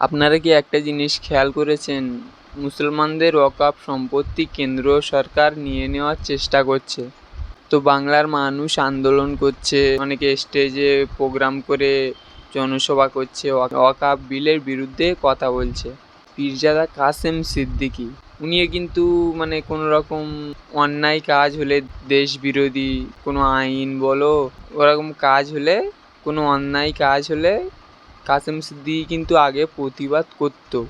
আপনারা কি একটা জিনিস খেয়াল করেছেন? মুসলমানদের ওয়াকফ সম্পত্তি কেন্দ্র সরকার নিয়ে নেওয়ার চেষ্টা করছে। তো বাংলার মানুষ আন্দোলন করছে, অনেকে স্টেজে প্রোগ্রাম করে জনসভা করছে ওয়াকফ বিলের বিরুদ্ধে কথা বলছে। পীরজাদা কাসেম সিদ্দিকি, উনিও কিন্তু মানে কোনো রকম অন্যায় কাজ হলে দেশ বিরোধী কোনো আইন বলো, ওরকম কাজ হলে কোনো অন্যায় কাজ হলে কাসেম সিদ্দিকী কিন্তু আগে প্রতিবাদ করতো।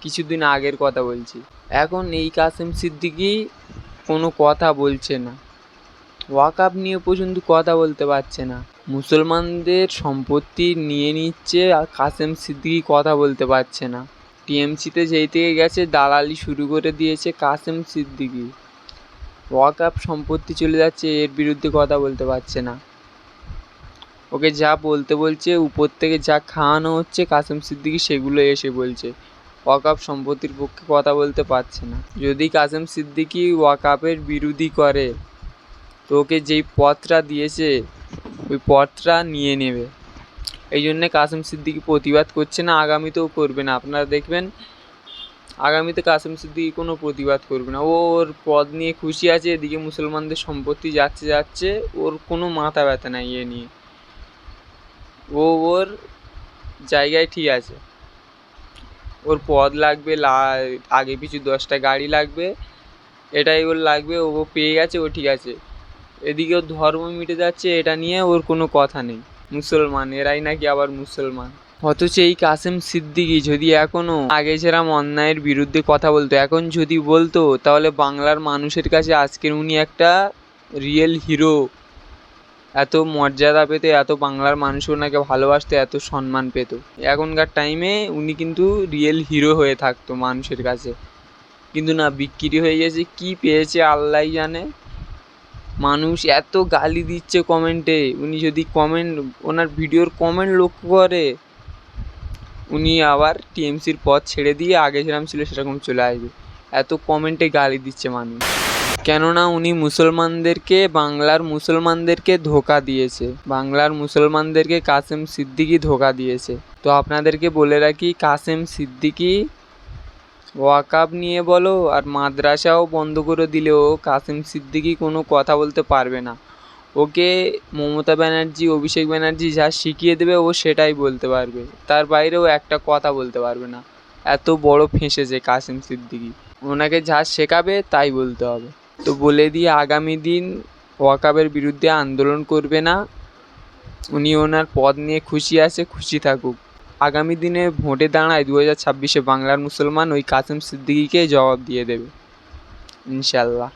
কিছুদিন আগের কথা বলছি। এখন এই কাসেম সিদ্দিকি কোনো কথা বলছে না। ওয়াকআপ নিয়ে পর্যন্ত কথা বলতে পারছে না। মুসলমানদের সম্পত্তি নিয়ে নিচ্ছে আর কাসেম সিদ্দিকি কথা বলতে পারছে না। টিএমসিতে যেই থেকে গেছে দালালি শুরু করে দিয়েছে কাসেম সিদ্দিকি। ওয়াকআপ সম্পত্তি চলে যাচ্ছে, এর বিরুদ্ধে কথা বলতে পারছে না। ওকে যা বলতে বলছে, উপর থেকে যা খাওয়ানো হচ্ছে, কাসেম সিদ্দিকি সেগুলো এসে বলছে। ওয়াকআপ সম্পত্তির পক্ষে কথা বলতে পারছে না। যদি কাসেম সিদ্দিকী ওয়াকআপের বিরোধী করে, তো ওকে যেই পথটা দিয়েছে, ওই পথটা নিয়ে নেবে। এই জন্যে কাসেম সিদ্দিকি প্রতিবাদ করছে না, আগামীতেও করবে না। আপনারা দেখবেন, আগামীতে কাসেম সিদ্দিকি কোনো প্রতিবাদ করবে না। ওর পদ নিয়ে খুশি আছে, এদিকে মুসলমানদের সম্পত্তি যাচ্ছে যাচ্ছে, ওর কোনো মাথা ব্যথা নাই এ নিয়ে। ও ওর জায়গায় ঠিক আছে। ওর পদ লাগবে আগে পিছু দশটা গাড়ি লাগবে, এটাই ওর লাগবে, ও পেয়ে গেছে, ও ঠিক আছে। এদিকে ওর ধর্ম মিটে যাচ্ছে, এটা নিয়ে ওর কোনো কথা নেই। মুসলমান, এরাই নাকি আবার মুসলমান। অথচ এই কাসেম সিদ্দিকি যদি এখনও আগে যেরকম অন্যায়ের বিরুদ্ধে কথা বলতো, এখন যদি বলতো, তাহলে বাংলার মানুষের কাছে আজকের উনি একটা রিয়েল হিরো এত মর্যাদা পেত, এত বাংলার মানুষ ওনাকে ভালোবাসতো, এত সম্মান পেত। এখনকার টাইমে উনি কিন্তু রিয়েল হিরো হয়ে থাকতো মানুষের কাছে। কিন্তু না, বিক্রি হয়ে গেছে, কি পেয়েছে আল্লাহই জানে? মানুষ এত গালি দিচ্ছে কমেন্টে উনি যদি কমেন্ট ওনার ভিডিওর কমেন্ট লক্ষ্য করে, উনি আবার টিএমসির পথ ছেড়ে দিয়ে আগে যেরকম ছিল সেরকম চলে আসবে। এত কমেন্টে গালি দিচ্ছে মানুষ। কেননা উনি মুসলমানদেরকে, বাংলার মুসলমানদেরকে ধোকা দিয়েছে। বাংলার মুসলমানদেরকে কাসেম সিদ্দিকী ধোকা দিয়েছে। তো আপনাদেরকে বলে রাখি, কাসেম সিদ্দিকী ওয়াকাব নিয়ে বলো আর মাদ্রাসাও বন্ধ করে দিলেও কাসেম সিদ্দিকী কোনো কথা বলতে পারবে না। ওকে মমতা ব্যানার্জি, অভিষেক ব্যানার্জি যা শিখিয়ে দেবে ও সেটাই বলতে পারবে। তার বাইরেও একটা কথা বলতে পারবে না। এত বড় ফেঁসেছে কাসেম সিদ্দিকি। ওনাকে যা শেখাবে তাই বলতে হবে। তো বলে দিয়ে আগামী দিন ওয়াকাবের বিরুদ্ধে আন্দোলন করবে না। উনি ওনার পদ নিয়ে খুশি আছে, খুশি থাকুক। আগামী দিনে ভোটে দাঁড়ায় দু হাজার ছাব্বিশে বাংলার মুসলমান ওই কাসেম সিদ্দিকিকে জবাব দিয়ে দেবে। ইনশাল্লাহ